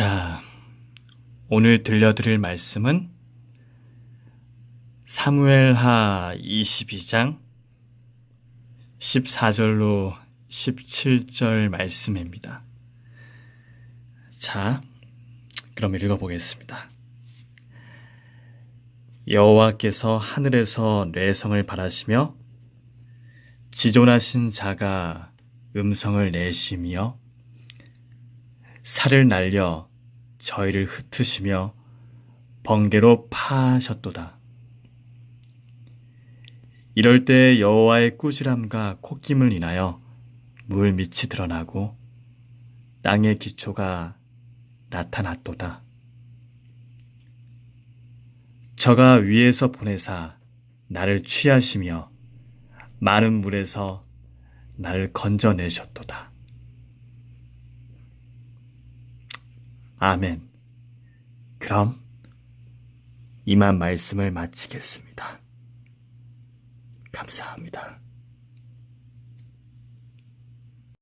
자, 오늘 들려드릴 말씀은 사무엘하 22장 14절로 17절 말씀입니다. 자, 그럼 읽어보겠습니다. 여호와께서 하늘에서 뇌성을 바라시며 지존하신 자가 음성을 내시며 살을 날려 저희를 흩으시며 번개로 파하셨도다. 이럴 때 여호와의 꾸지람과 콧김을 인하여 물 밑이 드러나고 땅의 기초가 나타났도다. 저가 위에서 보내사 나를 취하시며 많은 물에서 나를 건져내셨도다. 아멘. 그럼 이만 말씀을 마치겠습니다. 감사합니다.